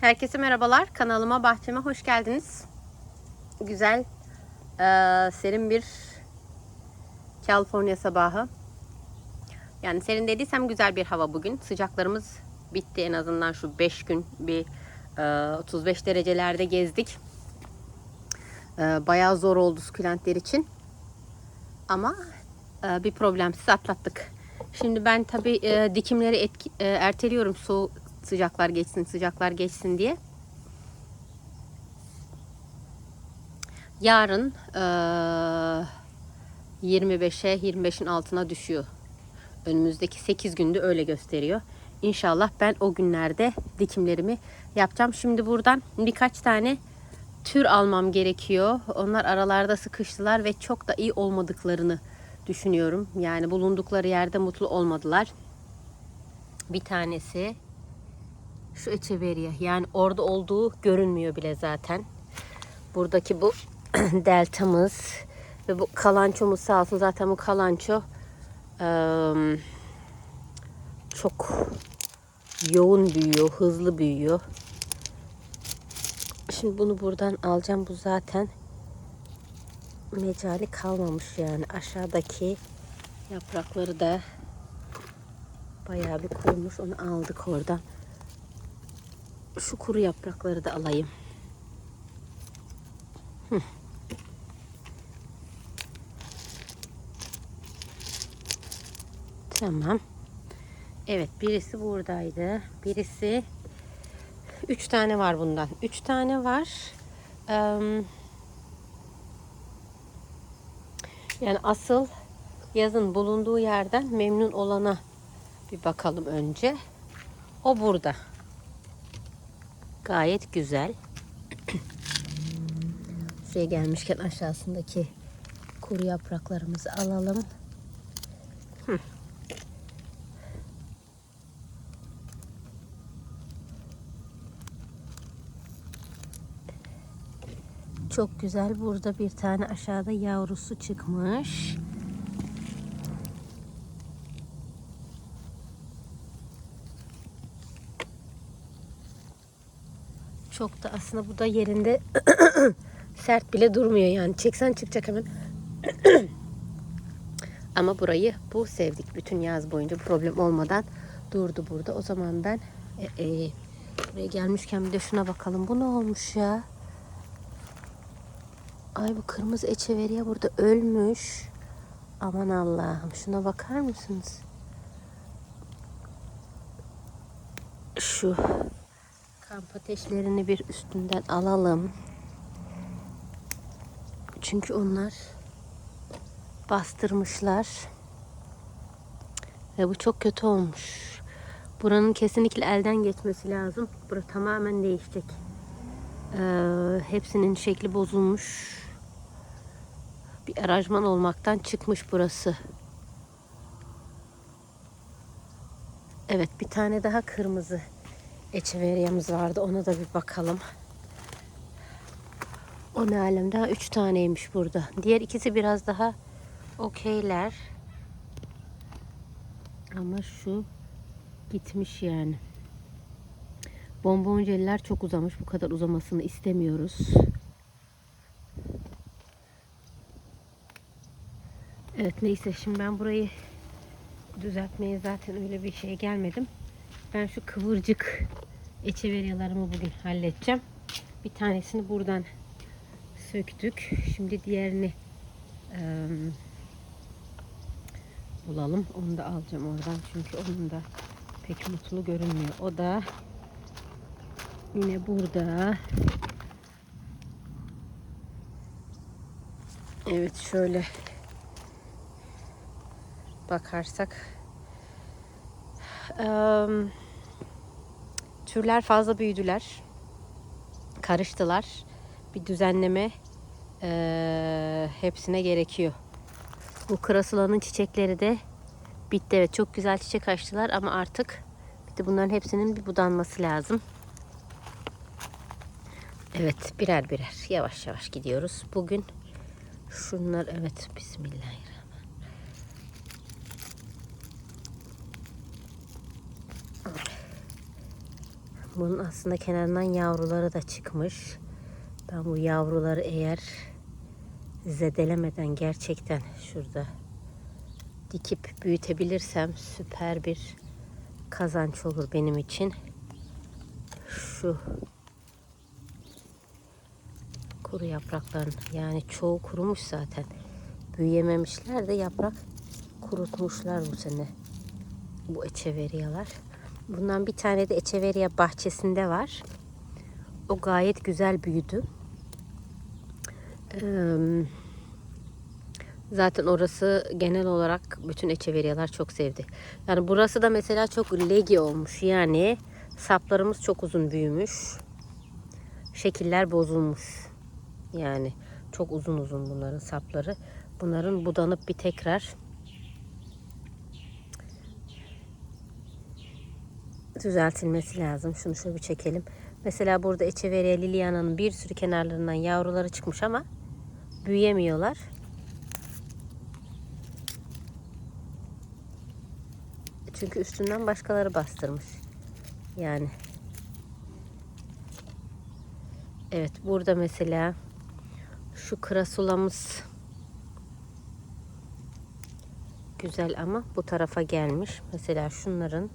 Herkese merhabalar. Kanalıma, bahçeme hoş geldiniz. Güzel, eee, serin bir California sabahı. Yani serin dediysem güzel bir hava bugün. Sıcaklarımız bitti en azından şu 5 gün bir eee, 35 derecelerde gezdik. Eee, bayağı zor oldu sukulentler için. Ama eee, bir problemsiz atlattık. Şimdi ben tabii eee, dikimleri etki- eee, erteliyorum soğuk sıcaklar geçsin, sıcaklar geçsin diye. Yarın eee 25'e 25'in altına düşüyor. Önümüzdeki 8 günde öyle gösteriyor. İnşallah ben o günlerde dikimlerimi yapacağım. Şimdi buradan birkaç tane tür almam gerekiyor. Onlar aralarda sıkıştılar ve çok da iyi olmadıklarını düşünüyorum. Yani bulundukları yerde mutlu olmadılar. Bir tanesi şu Echeveria. Yani orada olduğu görünmüyor bile zaten. Buradaki bu deltamız ve bu kalançomuz sağ olsun zaten bu kalanço eee, çok yoğun büyüyor, hızlı büyüyor. Şimdi bunu buradan alacağım. Bu zaten mecali kalmamış yani. Aşağıdaki yaprakları da bayağı bir kurumuş. Onu aldık oradan. Şu kuru yaprakları da alayım. Hı. Tamam. Evet birisi buradaydı. Birisi üç tane var bundan. Üç tane var. Yani asıl yazın bulunduğu yerden memnun olana bir bakalım önce. O burada. Gayet güzel. Şuraya gelmişken aşağısındaki kuru yapraklarımızı alalım. Hı. Çok güzel. Burada bir tane aşağıda yavrusu çıkmış. Çok da aslında bu da yerinde sert bile durmuyor yani. Çeksen çıkacak hemen. Ama burayı bu sevdik. Bütün yaz boyunca problem olmadan durdu burada. O zaman ben e, e, buraya gelmişken bir de şuna bakalım. Bu ne olmuş ya? Ay bu kırmızı eçeveriye burada ölmüş. Aman Allah'ım şuna bakar mısınız? Şu kamp ateşlerini bir üstünden alalım. Çünkü onlar bastırmışlar. Ve bu çok kötü olmuş. Buranın kesinlikle elden geçmesi lazım. Bura tamamen değişecek. Ee, hepsinin şekli bozulmuş. Bir aranjman olmaktan çıkmış burası. Evet bir tane daha kırmızı echeveriyamız vardı. Ona da bir bakalım. O ne alem daha üç taneymiş burada. Diğer ikisi biraz daha okeyler. Ama şu gitmiş yani. Bonbonceliler çok uzamış. Bu kadar uzamasını istemiyoruz. Evet neyse şimdi ben burayı düzeltmeye zaten öyle bir şey gelmedim. Ben şu kıvırcık eçeveriyalarımı bugün halledeceğim. Bir tanesini buradan söktük. Şimdi diğerini eee, bulalım. Onu da alacağım oradan. Çünkü onun da pek mutlu görünmüyor. O da yine burada. Evet şöyle bakarsak türler fazla büyüdüler. Karıştılar. Bir düzenleme hepsine gerekiyor. Bu kırasılanın çiçekleri de bitti. Evet çok güzel çiçek açtılar ama artık bir bunların hepsinin bir budanması lazım. Evet birer birer yavaş yavaş gidiyoruz. Bugün şunlar evet bismillahirrahmanirrahim. Bunun aslında kenarından yavruları da çıkmış. Ben bu yavruları eğer zedelemeden gerçekten şurada dikip büyütebilirsem süper bir kazanç olur benim için. Şu kuru yaprakların yani çoğu kurumuş zaten. Büyüyememişler de yaprak kurutmuşlar bu sene. Bu eçeveriyalar. Bundan bir tane de eçeveriya bahçesinde var. O gayet güzel büyüdü. Eee, Zaten orası genel olarak bütün eçeveriyalar çok sevdi. Yani burası da mesela çok legi olmuş. Yani saplarımız çok uzun büyümüş. Şekiller bozulmuş. Yani çok uzun uzun bunların sapları. Bunların budanıp bir tekrar düzeltilmesi lazım. Şunu şöyle bir çekelim. Mesela burada Echeveria liliana'nın bir sürü kenarlarından yavruları çıkmış ama büyüyemiyorlar. Çünkü üstünden başkaları bastırmış. Yani. Evet burada mesela şu krasulamız güzel ama bu tarafa gelmiş. Mesela şunların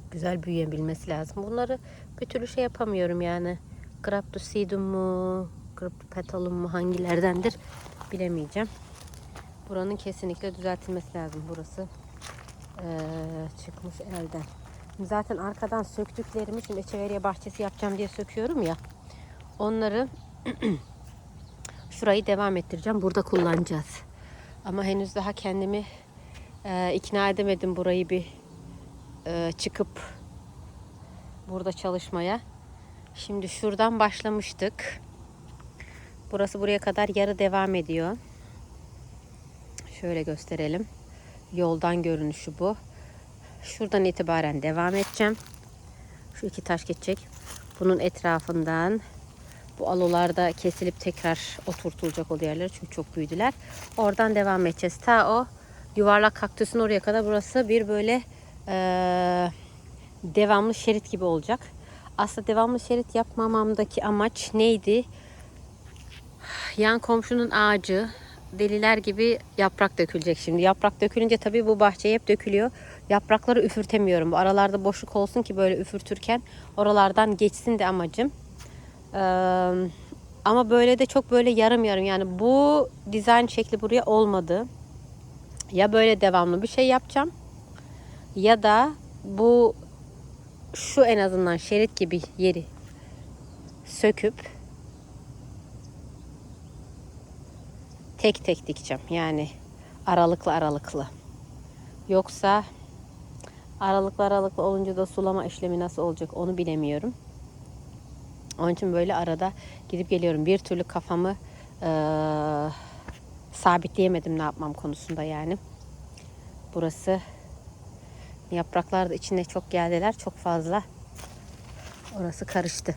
çok güzel büyüyebilmesi lazım. Bunları bir türlü şey yapamıyorum yani. Graptosidum mu, Graptopetalum mu hangilerdendir bilemeyeceğim. Buranın kesinlikle düzeltilmesi lazım. Burası eee, çıkmış elden. Zaten arkadan söktüklerimi şimdi Echeveria bahçesi yapacağım diye söküyorum ya. Onları şurayı devam ettireceğim. Burada kullanacağız. Ama henüz daha kendimi eee, ikna edemedim burayı bir eee, çıkıp burada çalışmaya. Şimdi şuradan başlamıştık. Burası buraya kadar yarı devam ediyor. Şöyle gösterelim. Yoldan görünüşü bu. Şuradan itibaren devam edeceğim. Şu iki taş geçecek. Bunun etrafından bu alolarda kesilip tekrar oturtulacak o yerlere çünkü çok büyüdüler. Oradan devam edeceğiz. Ta o yuvarlak kaktüsün oraya kadar burası bir böyle devamlı şerit gibi olacak. Aslında devamlı şerit yapmamamdaki amaç neydi? Yan komşunun ağacı deliler gibi yaprak dökülecek şimdi. Yaprak dökülünce tabii bu bahçeye hep dökülüyor. Yaprakları üfürtemiyorum. Bu aralarda boşluk olsun ki böyle üfürtürken oralardan geçsin de amacım. Ee, ama böyle de çok böyle yarım yarım yani bu dizayn şekli buraya olmadı. Ya böyle devamlı bir şey yapacağım ya da bu şu en azından şerit gibi yeri söküp tek tek dikeceğim. Yani aralıklı aralıklı. Yoksa aralıklı aralıklı olunca da sulama işlemi nasıl olacak onu bilemiyorum. Onun için böyle arada gidip geliyorum. Bir türlü kafamı eee, sabitleyemedim ne yapmam konusunda yani. Burası yapraklar da içine çok geldiler. Çok fazla orası karıştı.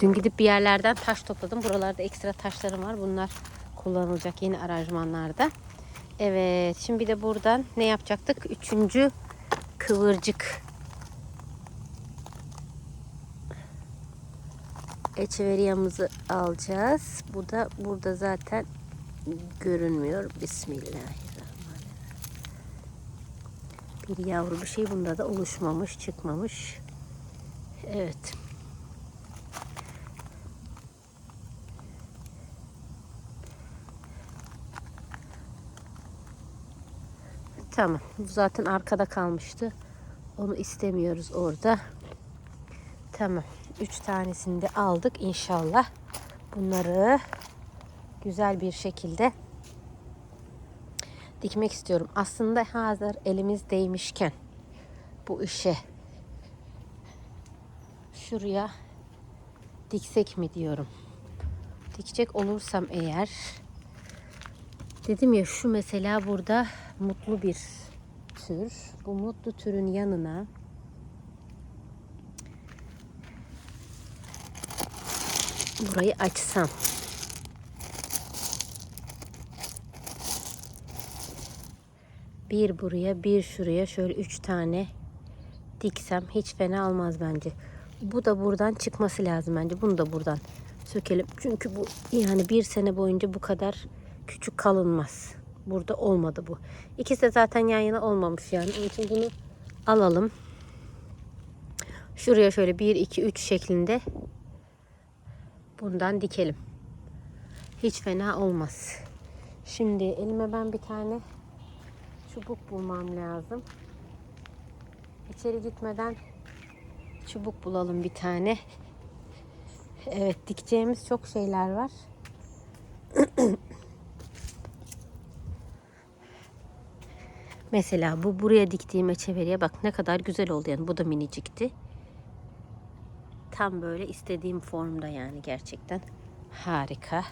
Dün gidip bir yerlerden taş topladım. Buralarda ekstra taşlarım var. Bunlar kullanılacak yeni aranjmanlarda. Evet şimdi bir de buradan ne yapacaktık? Üçüncü kıvırcık. Echeveriyamızı alacağız. Bu da burada zaten görünmüyor. Bismillahirrahmanirrahim. Bir yavru bir şey bunda da oluşmamış, çıkmamış. Evet. Tamam. Bu zaten arkada kalmıştı. Onu istemiyoruz orada. Tamam. Üç tanesini de aldık inşallah. Bunları güzel bir şekilde dikmek istiyorum. Aslında hazır elimiz değmişken bu işe şuraya diksek mi diyorum. Dikecek olursam eğer dedim ya şu mesela burada mutlu bir tür. Bu mutlu türün yanına burayı açsam. Bir buraya, bir şuraya şöyle üç tane diksem hiç fena olmaz bence. Bu da buradan çıkması lazım bence. Bunu da buradan sökelim. Çünkü bu yani bir sene boyunca bu kadar küçük kalınmaz. Burada olmadı bu. İkisi de zaten yan yana olmamış yani. Onun için bunu alalım. Şuraya şöyle 1, 2, 3 şeklinde bundan dikelim. Hiç fena olmaz. Şimdi elime ben bir tane çubuk bulmam lazım. İçeri gitmeden çubuk bulalım bir tane. Evet dikeceğimiz çok şeyler var. Mesela bu buraya diktiğim eçeveriye bak ne kadar güzel oldu yani bu da minicikti. Tam böyle istediğim formda yani gerçekten harika.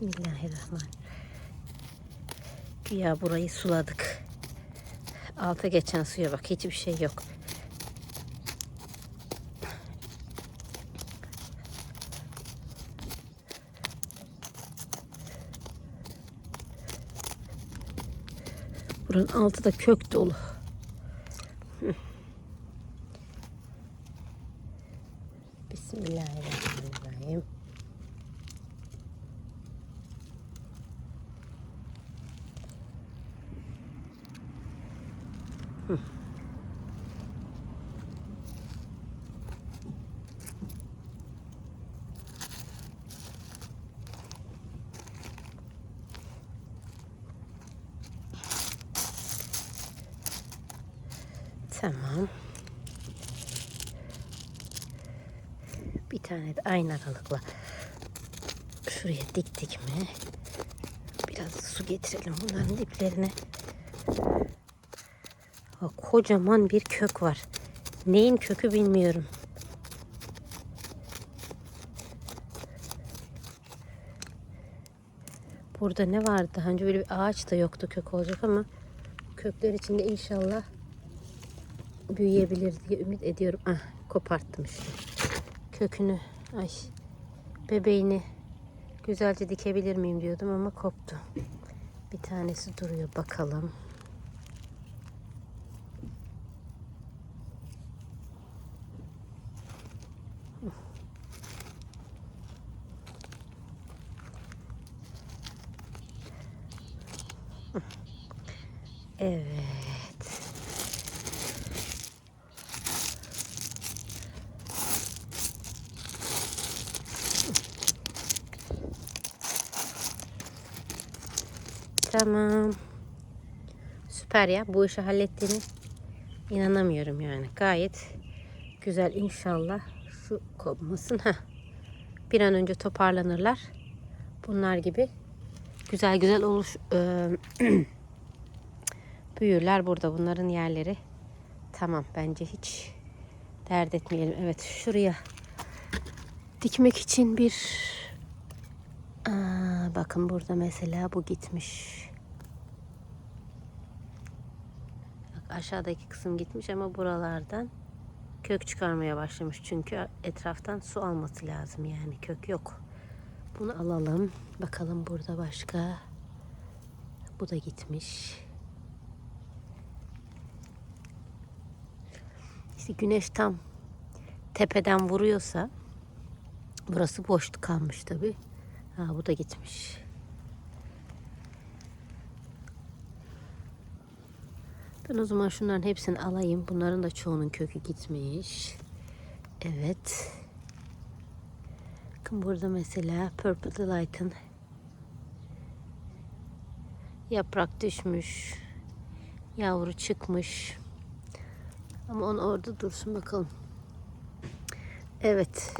Bismillahirrahmanirrahim. Güya burayı suladık. Alta geçen suya bak hiçbir şey yok. Buranın altı da kök dolu. Hı. Bismillahirrahmanirrahim. Tamam. Bir tane de aynı aralıkla şuraya diktik mi? Biraz su getirelim bunların diplerine. Ha, kocaman bir kök var. Neyin kökü bilmiyorum. Burada ne vardı? Daha önce böyle bir ağaç da yoktu kök olacak ama kökler içinde inşallah büyüyebilir diye ümit ediyorum. Ah koparttım işte. Kökünü ay bebeğini güzelce dikebilir miyim diyordum ama koptu. Bir tanesi duruyor bakalım. Evet. Tamam. Süper ya. Bu işi hallettiğini inanamıyorum yani. Gayet güzel inşallah. Kopmasın. Heh. Bir an önce toparlanırlar. Bunlar gibi güzel güzel oluş eee, büyürler burada. Bunların yerleri tamam bence hiç dert etmeyelim. Evet şuraya dikmek için bir Aa, bakın burada mesela bu gitmiş. Bak aşağıdaki kısım gitmiş ama buralardan kök çıkarmaya başlamış. Çünkü etraftan su alması lazım yani kök yok. Bunu alalım. Bakalım burada başka. Bu da gitmiş. İşte güneş tam tepeden vuruyorsa burası boş kalmış tabi. Ha bu da gitmiş. Ben o zaman şunların hepsini alayım. Bunların da çoğunun kökü gitmiş. Evet. Bakın burada mesela Purple Delight'ın yaprak düşmüş. Yavru çıkmış. Ama onu orada dursun bakalım. Evet.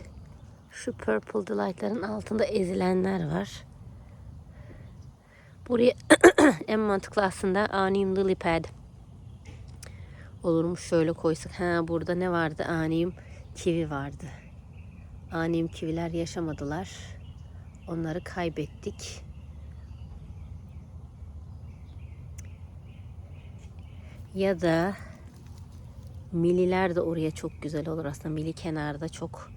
Şu Purple Delight'ların altında ezilenler var. Buraya en mantıklı aslında Anium Lily Pad olurmuş şöyle koysak. Ha burada ne vardı? Anium kivi vardı. Anium kiviler yaşamadılar. Onları kaybettik. Ya da mililer de oraya çok güzel olur aslında. Mili kenarda çok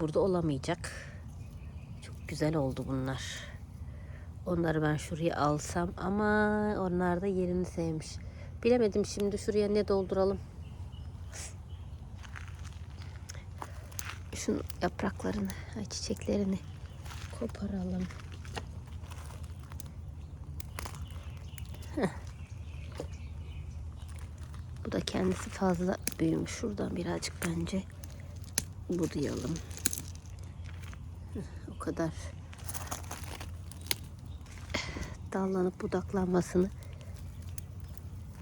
burada olamayacak. Çok güzel oldu bunlar. Onları ben şuraya alsam ama onlar da yerini sevmiş. Bilemedim şimdi şuraya ne dolduralım. Şunun yapraklarını, çiçeklerini koparalım. Bu da kendisi fazla büyümüş. Şuradan birazcık bence budayalım. O kadar dallanıp budaklanmasını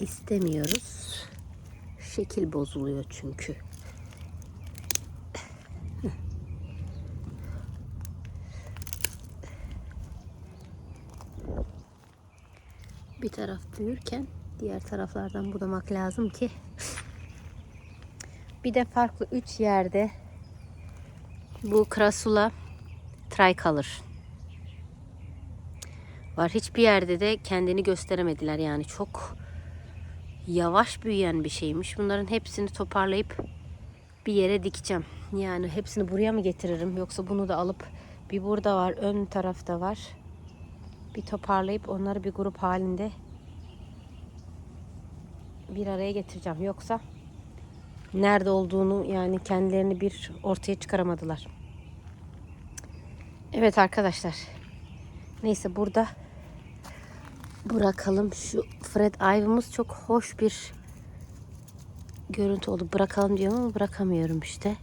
istemiyoruz. Şekil bozuluyor çünkü. Bir taraf büyürken diğer taraflardan budamak lazım ki bir de farklı üç yerde bu krasula tricolor var. Hiçbir yerde de kendini gösteremediler yani çok yavaş büyüyen bir şeymiş. Bunların hepsini toparlayıp bir yere dikeceğim. Yani hepsini buraya mı getiririm yoksa bunu da alıp bir burada var, ön tarafta var. Bir toparlayıp onları bir grup halinde bir araya getireceğim. Yoksa nerede olduğunu yani kendilerini bir ortaya çıkaramadılar. Evet arkadaşlar. Neyse burada bırakalım. Şu Fred Ivy'miz çok hoş bir görüntü oldu. Bırakalım diyorum ama bırakamıyorum işte.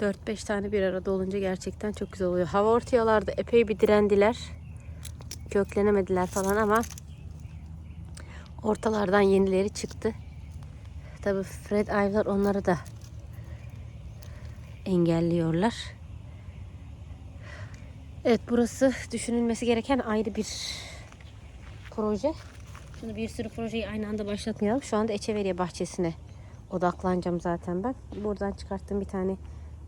Dört beş tane bir arada olunca gerçekten çok güzel oluyor. Hava ortayalarda epey bir direndiler. Köklenemediler falan ama ortalardan yenileri çıktı. Tabii Fred Ivy'lar onları da engelliyorlar. Evet burası düşünülmesi gereken ayrı bir proje. Şimdi bir sürü projeyi aynı anda başlatmayalım. Şu anda Eçeveriye bahçesine odaklanacağım zaten ben. Buradan çıkarttığım bir tane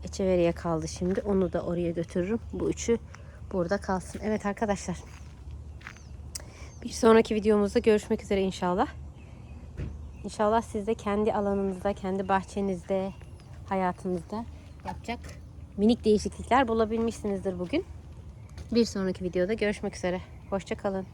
Eçeveriye kaldı şimdi. Onu da oraya götürürüm. Bu üçü burada kalsın. Evet arkadaşlar. Bir sonraki videomuzda görüşmek üzere inşallah. İnşallah siz de kendi alanınızda, kendi bahçenizde, hayatınızda yapacak minik değişiklikler bulabilmişsinizdir bugün. Bir sonraki videoda görüşmek üzere. Hoşçakalın.